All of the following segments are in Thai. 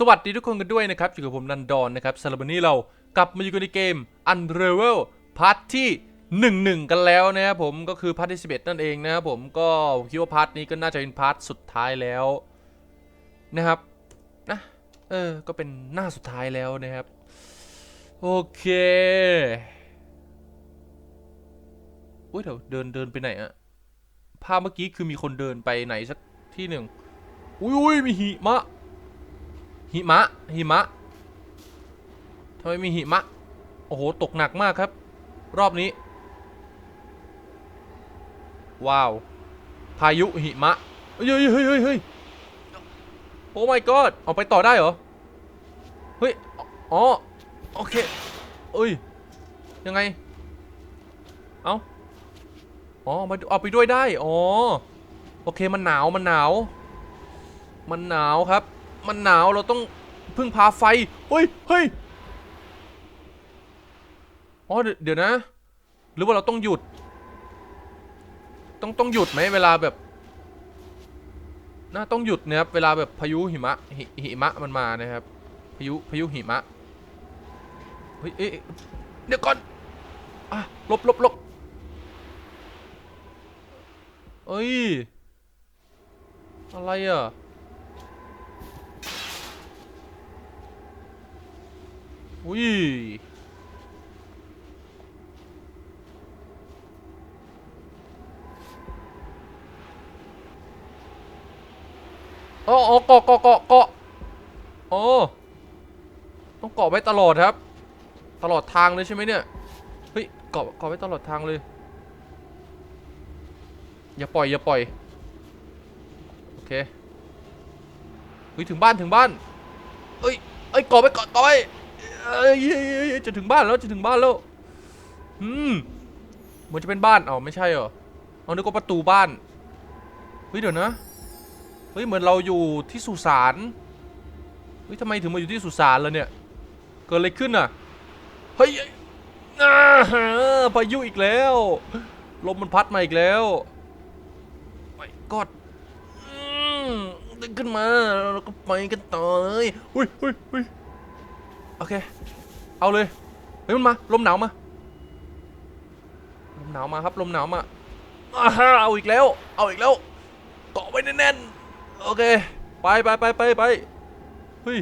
สวัสดีทุกคนกันด้วยนะครับอยู่กับผมนันดอนนะครับสำหรับวันนี้เรากลับมาอยู่กันในเกม Unravel พาร์ทที่ 11 กันแล้วนะครับผมก็คือพาร์ทที่ 11 นั่นเองนะครับผมก็คิดว่าพาร์ทนี้ก็น่าจะเป็นพาร์ทสุดท้ายแล้วนะครับนะเออก็เป็นหน้าสุดท้ายแล้วนะครับ โอเคอุ้ยเดี๋ยวเดินเดินไปไหนอะภาพเมื่อกี้คือมีคนเดินไปไหนสักที่หนึ่งอุ้ยอุ้ยมีหิมะ หิมะ หิมะทำไมมีหิมะ โอ้โห ตกหนักมากครับ รอบนี้ ว้าว พายุหิมะเฮ้ยเฮ้ยเฮ้ยเฮ้ยเฮ้ยโอ้ my god ออกไปต่อได้เหรอ เฮ้ย อ๋อ โอเคเอ้ย ยังไง เอา้า อ๋อ มาเอาไปด้วยได้ อ๋อ โอเค มันหนาว มันหนาว มันหนาวครับ มันหนาวเราต้องพึ่งพาไฟเฮ้ยเฮ้ยอ๋อเดี๋ยวนะ หรือว่าเราต้องหยุด ต้องต้องหยุดไหมเวลาแบบน่าต้องหยุดนะครับเวลาแบบพายุหิมะหิหิมะมันมานะครับพายุพายุหิมะเฮ้ยเดี๋ยวก่อนอะลบลบลบเอ้ยอะไรอะ อุ้ยอ๋ออ๋อเกาะเกาะเกาะเกาะโอ๋อต้องเกาะไว้ตลอดครับ ตลอดทางเลยใช่ไหมเนี่ยเฮ้ยเกาะเกาะไว้ตลอดทางเลย อย่าปล่อยอย่าปล่อยโอเคเฮ้ยถึงบ้านถึงบ้านเอ้ยเอ้ยเกาะไว้เกาะเกาะไว้ เอ้ยจะถึงบ้านแล้วจะถึงบ้านแล้วอืมเหมือนจะเป็นบ้านอ๋อไม่ใช่เหรอเอานึกว่าประตูบ้านเฮ้ยเดี๋ยวนะเฮ้ยเหมือนเราอยู่ที่สุสานเฮ้ยทำไมถึงมาอยู่ที่สุสานแล้วเนี่ยเกิดอะไรขึ้นอะเฮ้ยอ่าพายุอีกแล้วลมมันพัดมาอีกแล้วไปกอดอืมดึงขึ้นมาแล้วก็ไปกันต่อเลยอุ้ยอุ้ยอุ้ย โอเค เอาเลย เฮ้ยมันมา ลมหนาวมา ลมหนาวมาครับ ลมหนาวมาเอาอีกแล้ว เอาอีกแล้ว เกาะไว้แน่นๆ โอเค ไปไปไปไปไปเฮ้ย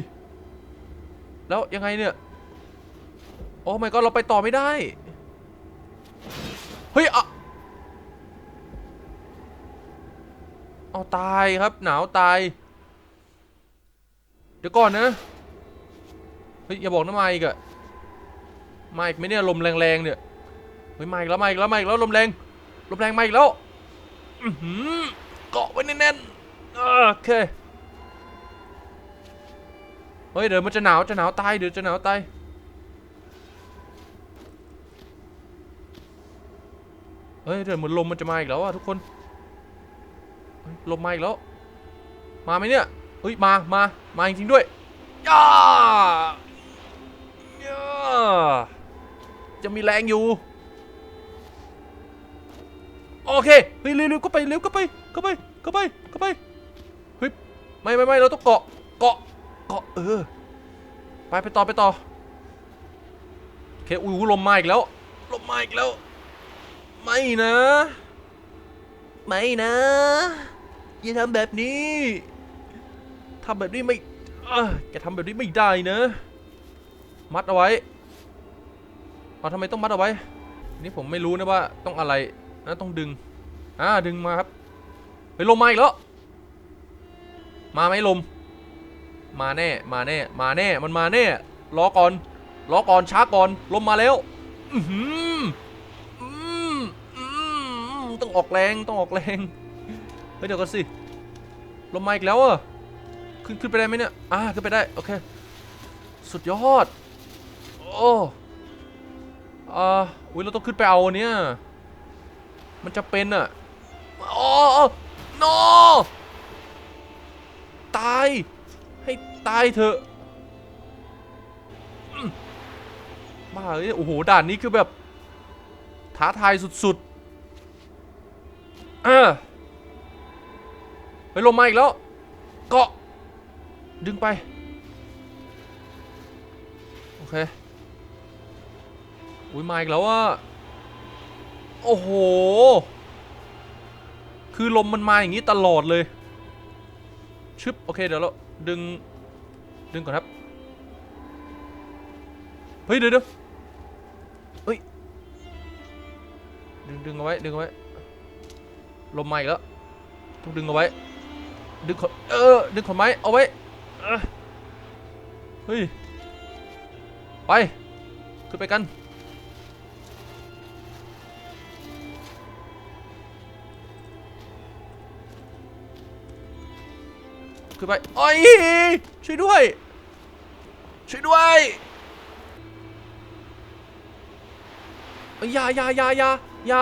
แล้วยังไงเนี่ย โอ้ไม่ก็เราไปต่อไม่ได้ เฮ้ยอะเอาตายครับ หนาวตาย เดี๋ยวก่อนนะ เฮ้ยอย่าบอกนะมาอีกอะมาอีกไหมเนี่ยลมแรงๆเนี่ยเฮ้ยมาอีกแล้วมาอีกแล้วมาอีกแล้วลมแรงลมแรงมาอีกแล้วอื้อหือเกาะไว้แน่นๆโอเคเฮ้ยเดี๋ยวมันจะหนาวจะหนาวตายเดี๋ยวจะหนาวตายเฮ้ยเดี๋ยวเหมือนลมมันจะมาอีกแล้วอะทุกคนลมมาอีกแล้ว มาไหมเนี่ยเฮ้ยมามามาจริงๆด้วยย่า จะมีแรงอยู่ โอเค เฮ้ยเร็วๆก็ไปเร็วก็ไปก็ไปก็ไปก็ไปเฮ้ยไม่ไม่ไม่เราต้องเกาะเกาะเกาะเออ ไปไปต่อไปต่อโอเคอุ้ยลมมาอีกแล้วลมมาอีกแล้ว ไม่นะ ไม่นะอย่าทำแบบนี้ทำแบบนี้ไม่เออแกทำแบบนี้ไม่ได้นะ มัดเอาไว้ เอาทำไมต้องมัดเอาไว้ นี่ผมไม่รู้นะว่าต้องอะไรนะต้องดึง อ่าดึงมาครับเฮ้ยลมมาอีกแล้ว มาไหมลม มาแน่ มาแน่ มาแน่ มันมาแน่รอก่อนรอก่อน ช้าก่อน ลมมาแล้ว อือหืออืมอืมต้องออกแรง ต้องออกแรง เฮ้ยเดี๋ยวก่อนสิ ลมมาอีกแล้วอะขึ้นขึ้นไปได้ไหมเนี่ย อ่าขึ้นไปได้ โอเค สุดยอด โอ้ อ่าอุ้ยเราต้องขึ้นไปเอาเนี้ยมันจะเป็นอะโอ้โนตาย ให้ตายเถอะมบ้าเอ้ยโอ้โห ด่านนี้คือแบบ ท้าทายสุดๆ เออไปลงมาอีกแล้ว เกาะ ดึงไป โอเค อุ้ยมาอีกแล้วอะโอ้โห คือลมมันมาอย่างนี้ตลอดเลย ชึบ โอเค เดี๋ยวเราดึง ดึงก่อนครับ เฮ้ย เดี๋ยวเดี๋ยวเฮ้ย ดึงดึงเอาไว้ ดึงเอาไว้ ลมมาอีกแล้ว ต้องดึงเอาไว้ ดึงขนเออ ดึงขอนไม้ เอาไว้เออเฮ้ย ไป ขึ้นไปกัน ขึ้นไปโอ้ยช่วยด้วย ช่วยด้วยอยอยาอย่าอย่าอย่าอย่า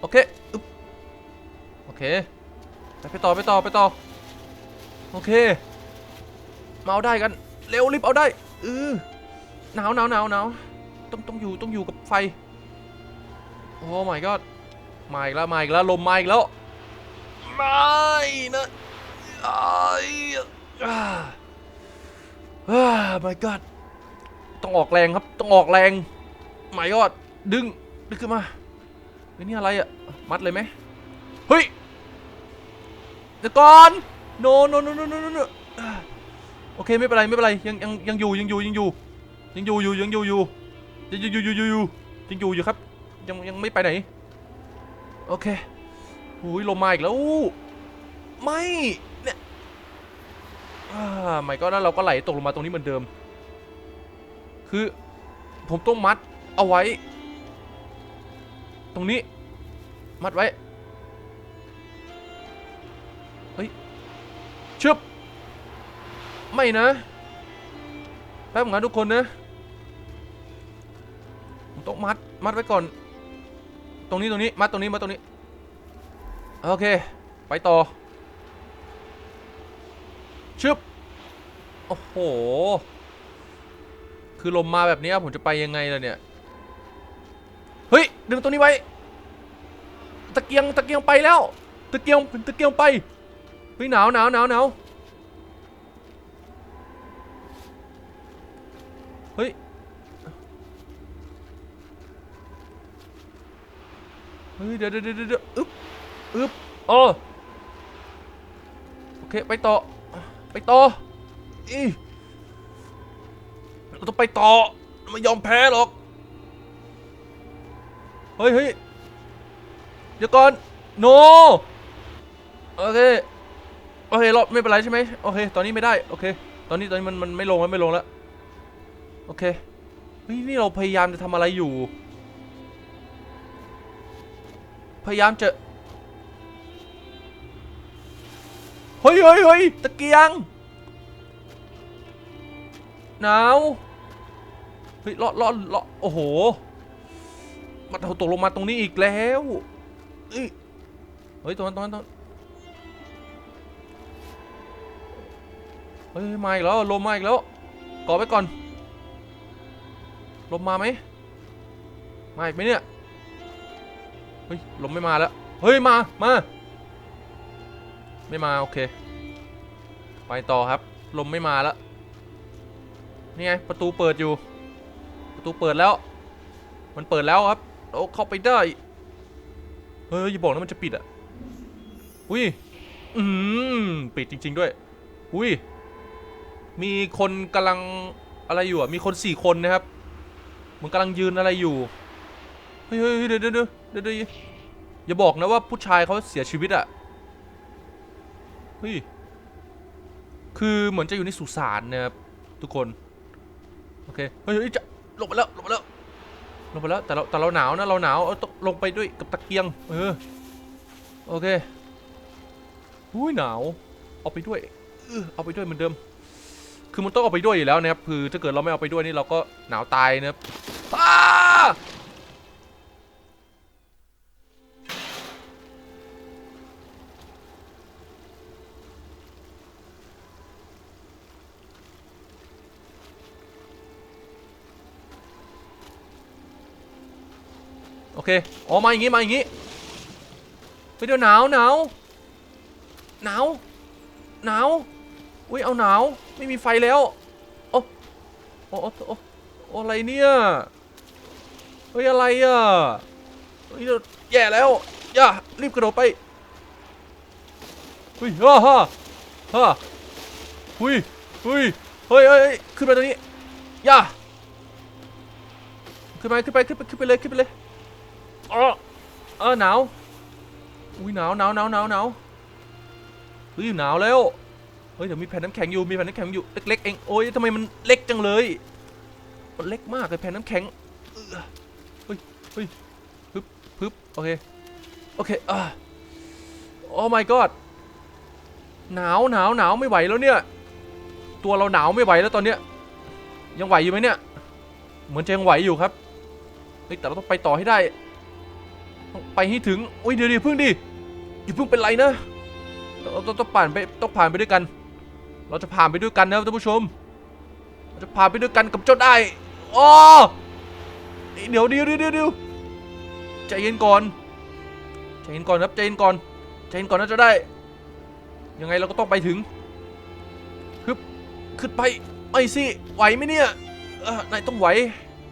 โอเคอึ๊บโอเค ไปต่อไปต่อไปต่อ โอเค มาเอาได้กัน เร็วรีบเอาได้เออหนาวหนาวหนาวหนาวต้องต้องอยู่ต้องอยู่กับไฟ อ้ my god มาอีกแล้วมาอีกแล้วลมมาอีกแล้วไม่นะไอ้อ่า my god ต้องออกแรงครับต้องออกแรง my god ดึงดึงขึ้นมาเฮ้ยนี่อะไรอะมัดเลยไหมเฮ้ยเดี๋ยวก่อน no no no no no no โอเคไม่เป็นไรไม่เป็นไรยังยังยังอยู่ยังอยู่ยังอยู่ยังอยู่อยู่ยังอยู่อยู่ยังอยู่อยู่อยู่ยังอยู่อยู่ครับ ยังยังไม่ไปไหน โอเคหูยลมมาอีกแล้ว ไม่ เนี่ยอ่าไม่ก็แล้วเราก็ไหลตกลงมาตรงนี้เหมือนเดิม คือ ผมต้องมัดเอาไว้ ตรงนี้ มัดไว้ เฮ้ยชึบไม่นะแป๊บงานทุกคนนะ ผมต้องมัด มัดไว้ก่อน รงนี้ตรงนี้มัดตรงนี้มัดตรงนี้โอเค ไปต่อชึบโอ้โห คือลมมาแบบนี้ผมจะไปยังไงล่ะเนี่ย เฮ้ย ดึงตรงนี้ไว้ ตะเกียงตะเกียงไปแล้ว ตะเกียงตะเกียงไป เฮ้ยหนาวหนาวหนาวหนาวเฮ้ย เฮ้ยเดี๋ยวเดี๋ยวเดี๋ยวเดี๋ยวอึ๊บอึ๊บโอ้โอเคไปต่อไปต่ออีเราต้องไปต่อไม่ยอมแพ้หรอก เฮ้ยเฮ้ยเดี๋ยวก่อน โน โอเค โอเครอบไม่เป็นไรใช่ไหมโอเค ตอนนี้ไม่ได้ โอเค ตอนนี้ตอนนี้มันมันไม่ลงแล้วไม่ลงแล้ว โอเค เฮ้ยนี่เราพยายามจะทำอะไรอยู่ พยายามจะเฮ้ยเฮ้ยเฮ้ยตะเกียงหนาวเฮ้ยลาะเลาะเลาะโอ้โหมันตกลงมาตรงนี้อีกแล้วเอ้ยเฮ้ยตรงนั้นตรงนั้นตรงเฮ้ยมาอีกแล้วลมมาอีกแล้วก่อไว้ก่อนลมมาไหมมาอีกไหมเนี่ย เฮ้ยลมไม่มาแล้ว เฮ้ย มา มา ไม่มา โอเค ไปต่อครับ ลมไม่มาแล้ว นี่ไง ประตูเปิดอยู่ ประตูเปิดแล้ว มันเปิดแล้วครับเราเข้าไปได้ เฮ้ย อย่าบอกนะมันจะปิดอะ อุ้ย อืม ปิดจริง ๆ ด้วย อุ้ย มีคนกำลังอะไรอยู่อะ มีคนสี่คนนะครับ มันกำลังยืนอะไรอยู่ เฮ้ยเฮ้ยเดี๋ยวเดี๋ยว เดี๋ยวดอย่าบอกนะว่าผู้ชายเขาเสียชีวิตอะเฮ้ย คือเหมือนจะอยู่ในสุสานนะครับทุกคน โอเค เฮ้ยจะลงไปแล้วลงไปแล้วลงไปแล้วแต่เราแต่เราหนาวนะเราหนาวเอาต้องลงไปด้วยกับตะเกียง เออ โอเคอุ้ยหนาว เอาไปด้วยเออเอาไปด้วยเหมือนเดิม คือมันต้องเอาไปด้วยอยู่แล้วนะครับ คือถ้าเกิดเราไม่เอาไปด้วยนี่เราก็หนาวตายนะครับ เค อ๋อ มาอย่างงี้ มาอย่างงี้ไปเดี๋ยวหนาวหนาวหนาวหนาว อุ้ย เอาหนาว ไม่มีไฟแล้วโอ้โอ้โอ้โอ้อะไรเนี่ย เฮ้ย อะไรอะ เฮ้ย แย่แล้วย่ารีบกระโดดไปเฮ้ยฮ่าฮ่าฮ่าเฮ้ยเฮ้ยเฮ้ยเฮ้ยขึ้นไปตรงนี้ย่าขึ้นไปขึ้นไปขึ้นไปขึ้นไปเลยขึ้นไปเลย อ๋อเออหนาวอุ้ยหนาวหนาวหนาวหนาวหนาวเฮ้ยหนาวแล้วเฮ้ยเดี๋ยวมีแผ่นน้ำแข็งอยู่มีแผ่นน้ำแข็งอยู่เล็กๆเองโอ้ยทำไมมันเล็กจังเลยมันเล็กมากเลยแผ่นน้ำแข็งเฮ้ยเฮ้ยปึ๊บปึ๊บโอเคโอเคอ่าโอ้ my god หนาวหนาวหนาวไม่ไหวแล้วเนี่ย ตัวเราหนาวไม่ไหวแล้วตอนเนี้ยยังไหวอยู่ไหมเนี่ย เหมือนจะยังไหวอยู่ครับเฮ้ยแต่เราต้องไปต่อให้ได้ ต้องไปให้ถึงโอ้ยเดี๋ยวดิเพิ่งดิอย่าเพิ่งเป็นไรนะเราต้องต้องผ่านไปต้องผ่านไปด้วยกัน เราจะผ่านไปด้วยกันนะท่านผู้ชมเราจะผ่านไปด้วยกันกับเจ้าได้อ๋อเดี๋ยวเดี๋ยวเดี๋ยวเดี๋ยวใจเย็นก่อนใจเย็นก่อนครับใจเย็นก่อนใจเย็นก่อนนะเจ้าได้ ยังไงเราก็ต้องไปถึงฮึบขึ้นไปไม่สิไหวไหมเนี่ยนายต้องไหว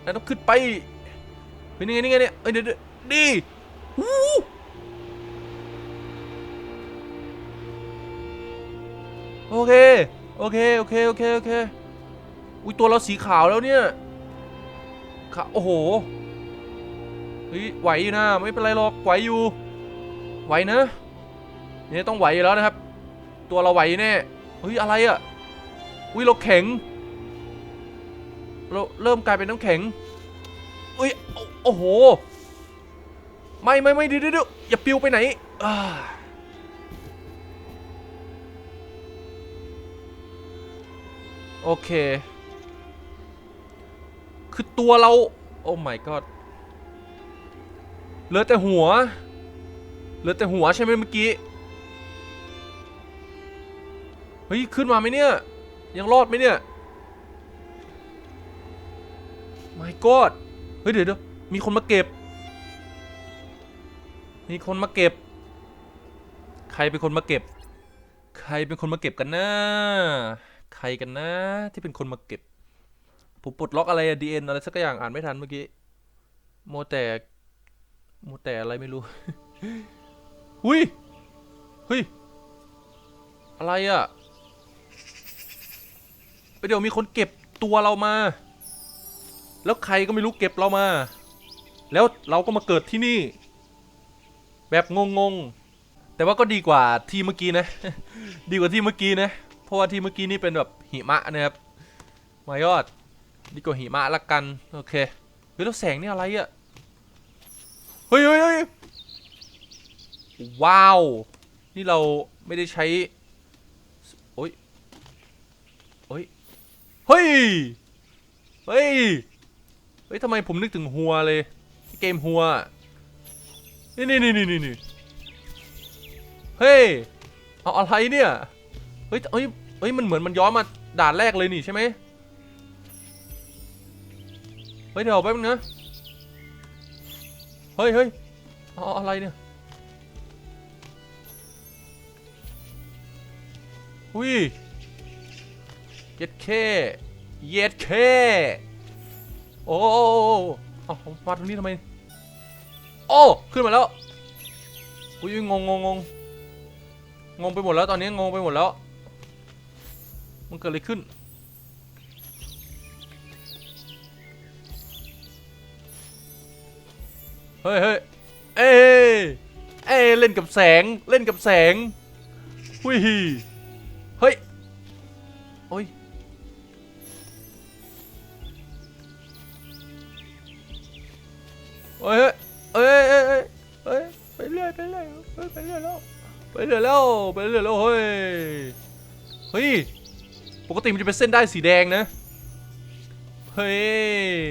นายต้องขึ้นไปเฮ้ยนี่ไงนี่ไงเนี่ยเอ้ยเดี๋ยวดี โอเค โอเค โอเค โอเค โอเค อุ้ยตัวเราสีขาวแล้วเนี่ยขาวโอ้โห เฮ้ย ไหวอยู่นะ ไม่เป็นไรหรอก ไหวอยู่ ไหวนะเนี่ยต้องไหวอยู่แล้วนะครับ ตัวเราไหวแน่ เฮ้ย อะไรอะ อุ้ย เราแข็ง เราเริ่มกลายเป็นน้ำแข็งอุ้ย โอ้โห ไม่ไม่ไม่เดี๋ยวเดี๋ยวเดี๋ยวอย่าปิวไปไหนอโอเค คือตัวเรา โอ้ my god เหลือแต่หัว เหลือแต่หัวใช่ไหมเมื่อกี้ เฮ้ย ขึ้นมาไหมเนี่ย ยังรอดไหมเนี่ย my god เฮ้ย เดี๋ยวเดี๋ยวมีคนมาเก็บ มีคนมาเก็บ ใครเป็นคนมาเก็บ ใครเป็นคนมาเก็บกันนะ ใครกันนะ ที่เป็นคนมาเก็บ ผมปลดล็อกอะไรอะ DN อะไรสักอย่างอ่านไม่ทันเมื่อกี้โมแต่โมแต่อะไรไม่รู้หุยเฮ้ย อะไรอะเฮ้ยเดี๋ยวมีคนเก็บตัวเรามา แล้วใครก็ไม่รู้เก็บเรามา แล้วเราก็มาเกิดที่นี่ แบบงงๆ แต่ว่าก็ดีกว่าที่เมื่อกี้นะ ดีกว่าที่เมื่อกี้นะ เพราะว่าที่เมื่อกี้นี่เป็นแบบหิมะนะครับ มายอด ดีกว่าหิมะละกัน โอเค เฮ้ยแล้วแสงนี่อะไรอะเฮ้ยเฮ้ยเฮ้ยว้าว นี่เราไม่ได้ใช้ โอ้ย โอ้ย เฮ้ย เฮ้ย เฮ้ยทำไมผมนึกถึงหัวเลย เกมหัว นี่นี่นี่นี่นี่เฮ้ย เอาอะไรเนี่ย เฮ้ย เฮ้ย เฮ้ย มันเหมือนมันย้อนมาด่านแรกเลยนี่ใช่ไหมเฮ้ยเดี๋ยวแป๊บนึงนะ เฮ้ยเฮ้ยเอาเอาอะไรเนี่ยอุ้ยเย็ดเคเย็ดเคโอ้โอ้โอ้เอาเอามาตรงนี้ทำไม โอ้ขึ้นมาแล้วอุ้ยงงงงงงงไปหมดแล้วตอนนี้งงไปหมดแล้ว มันเกิดอะไรขึ้น เฮ้ยเฮ้ยเอเอเล่นกับแสงเล่นกับแสงหุยเฮ้ยโอ้ยเฮ้ย เฮ้ยเฮ้ยเฮ้ยเฮ้ไปเรื่อยไปเรื่อยเฮ้ยไปเรื่อยแล้วไปเรื่อยแล้วไปเรื่อยแล้วเฮ้ยเฮ้ยปกติมันจะเป็นเส้นได้สีแดงนะเฮ้ย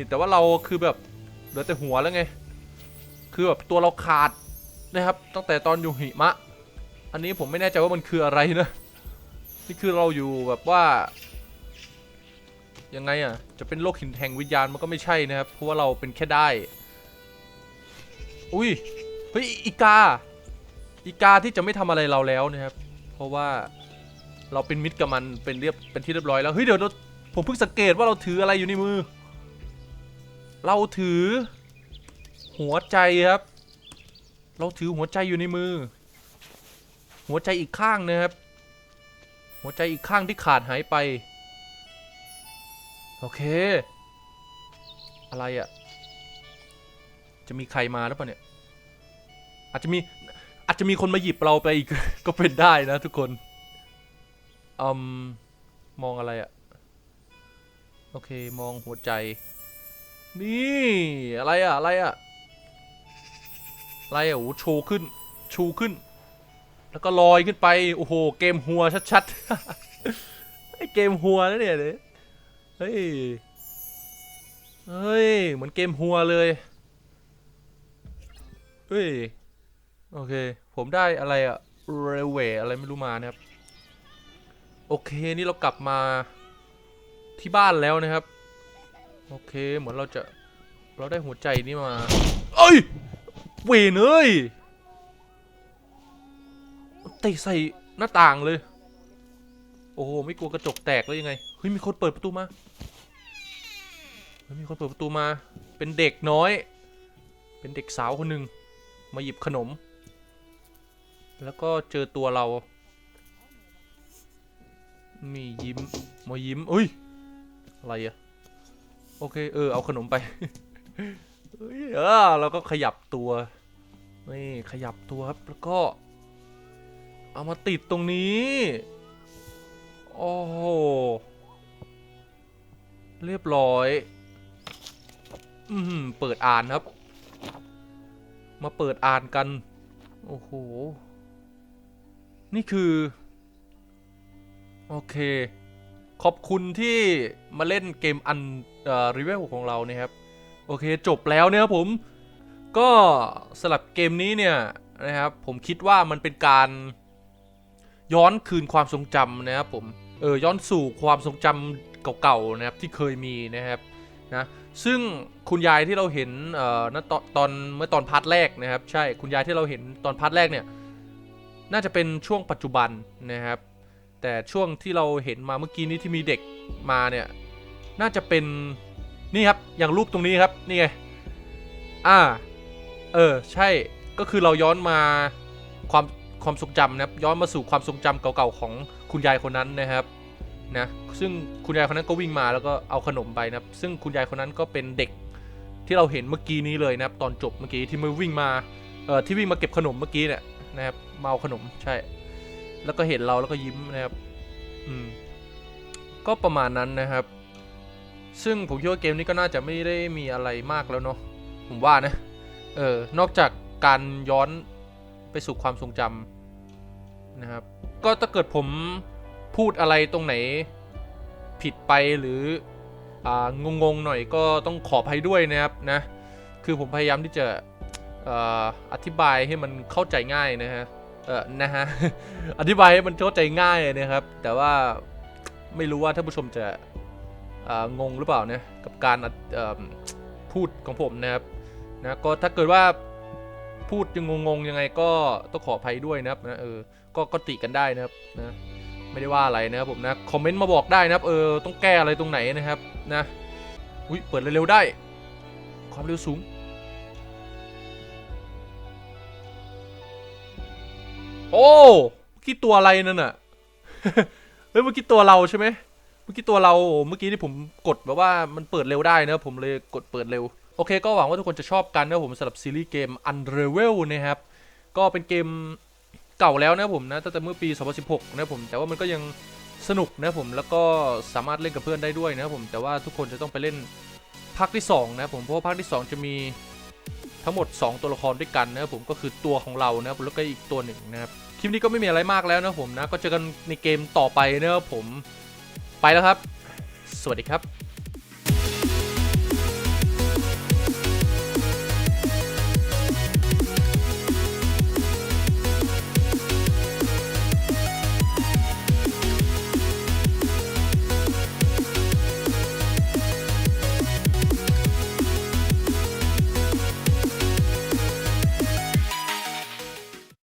แต่ว่าเราคือแบบเหลือแต่หัวแล้วไง คือแบบตัวเราขาดนะครับ ตั้งแต่ตอนอยู่หิมะ อันนี้ผมไม่แน่ใจว่ามันคืออะไรนะนี่คือเราอยู่แบบว่ายังไงอะ จะเป็นโลกหินแห่งวิญญาณมันก็ไม่ใช่นะครับ เพราะว่าเราเป็นแค่ได้ อุ้ยเฮ้ยอีกา อีกาที่จะไม่ทำอะไรเราแล้วนะครับ เพราะราะว่าเราเป็นมิตรกับมันเป็นเรียบเป็นที่เรียบร้อยแล้วเฮ้ยเดี๋ยวเราผมเพิ่งสังเกตว่าเราถืออะไรอยู่ในมือ เราถือ หัวใจครับ เราถือหัวใจอยู่ในมือ หัวใจอีกข้างนะครับ หัวใจอีกข้างที่ขาดหายไป โอเค อะไรอะ่ะ จะมีใครมาหรือเปล่าเนี่ย อาจจะมี อาจจะมีคนมาหยิบเราไปอีก ก็เป็นได้นะทุกคนอืมมองอะไรอะโอเค มองหัวใจ นี่ อะไรอะอะไรอะอะไรอะโอ้โหชว์ขึ้น ชูขึ้น แล้วก็ลอยขึ้นไป โอ้โห เกมหัวชัดๆ ไอเกมหัวนะเนี่ยเด้เฮ้ย เฮ้ย เหมือนเกมหัวเลย เฮ้ย โอเค ผมได้อะไรอะเรเวอะไรไม่รู้มานะครับ โอเค นี่เรากลับมาที่บ้านแล้วนะครับ โอเค เหมือนเราจะ เราได้หัวใจนี้มา เอ้ย เวนเอ้ยเตะใส่หน้าต่างเลย โอ้โห ไม่กลัวกระจกแตกแล้วยังไง เฮ้ย มีคนเปิดประตูมามีคนเปิดประตูมา เป็นเด็กน้อย เป็นเด็กสาวคนหนึ่ง มาหยิบขนม แล้วก็เจอตัวเรา มียิ้มมายิ้มเอ้ย อะไรอะโอเค เออ เอาขนมไปเฮ้ยเออเราก็ขยับตัว นี่ ขยับตัวครับ แล้วก็ เอามาติดตรงนี้ โอ้โห เรียบร้อย อืม เปิดอ่านครับ มาเปิดอ่านกัน โอ้โห นี่คือ โอเค ขอบคุณที่มาเล่นเกมอันรีเวลของเรานะครับ โอเคจบแล้วเนี่ยครับผม ก็สลับเกมนี้เนี่ยนะครับ ผมคิดว่ามันเป็นการย้อนคืนความทรงจำนะครับผม เออย้อนสู่ความทรงจำเก่าๆนะครับที่เคยมีนะครับ นะซึ่งคุณยายที่เราเห็นเอ่อณตอนตอนเมื่อตอนพาร์ทแรกนะครับใช่คุณยายที่เราเห็นตอนพาร์ทแรกเนี่ยน่าจะเป็นช่วงปัจจุบันนะครับ แต่ช่วงที่เราเห็นมาเมื่อกี้นี้ที่มีเด็กมาเนี่ยน่าจะเป็นนี่ครับอย่างรูปตรงนี้ครับนี่ไงอ่าเออใช่ก็คือเราย้อนมาความความทรงจำนะครับย้อนมาสู่ความทรงจำเก่าๆของคุณยายคนนั้นนะครับ นะซึ่งคุณยายคนนั้นก็วิ่งมาแล้วก็เอาขนมไปนะครับ ซึ่งคุณยายคนนั้นก็เป็นเด็กที่เราเห็นเมื่อกี้นี้เลยนะครับ ตอนจบเมื่อกี้ที่มาวิ่งมาเอ่อที่วิ่งมาเก็บขนมเมื่อกี้เนี่ยนะครับมาเอาขนมใช่ แล้วก็เห็นเราแล้วก็ยิ้มนะครับอืมก็ประมาณนั้นนะครับ ซึ่งผมคิดว่าเกมนี้ก็น่าจะไม่ได้มีอะไรมากแล้วเนาะผมว่านะเออนอกจากการย้อนไปสู่ความทรงจำนะครับ ก็ถ้าเกิดผม พูดอะไรตรงไหนผิดไปหรืออ่างงหน่อยก็ต้องขออภัยด้วยนะครับนะ คือผมพยายามที่จะออธิบายให้มันเข้าใจง่ายนะฮะเออนะฮะ อธิบายให้มันเข้าใจง่ายนะครับ แต่ว่าไม่รู้ว่าท่านผู้ชมจะงงหรือเปล่านะกับการพูดของผมนะครับนะก็ถ้าเกิดว่าพูดยังงงๆยังไงก็ต้องขออภัยด้วยนะครับนะเออก็ก็ติกันได้นะครับนะ ไม่ได้ว่าอะไรนะครับผมนะคอมเมนต์มาบอกได้นะครับเออต้องแก้อะไรตรงไหนนะครับนะอุ้ยเปิดเร็วๆได้ ความเร็วสูงโอ้เมื่อกี้ตัวอะไรนั่นน่ะเฮ้ยเมื่อกี้ตัวเราใช่ไหมเมื่อกี้ตัวเราโอ้เมื่อกี้ที่ผมกดแบบว่ามันเปิดเร็วได้นะผมเลยกดเปิดเร็วโอเคก็หวังว่าทุกคนจะชอบกันนะผมสำหรับซีรีส์เกม Unravel นะครับก็เป็นเกม เก่าแล้วนะผมนะตั้งแต่เมื่อปี 2016 นะผมแต่ว่ามันก็ยังสนุกนะผมแล้วก็สามารถเล่นกับเพื่อนได้ด้วยนะผมแต่ว่าทุกคนจะต้องไปเล่นภาคที่ 2 นะผมเพราะว่าภาคที่ 2 จะมีทั้งหมด 2 ตัวละครด้วยกันนะครับผมก็คือตัวของเรานะครับแล้วก็อีกตัวหนึ่งนะครับคลิปนี้ก็ไม่มีอะไรมากแล้วนะผมนะก็เจอกันในเกมต่อไปนะครับผมไปแล้วครับ สวัสดีครับ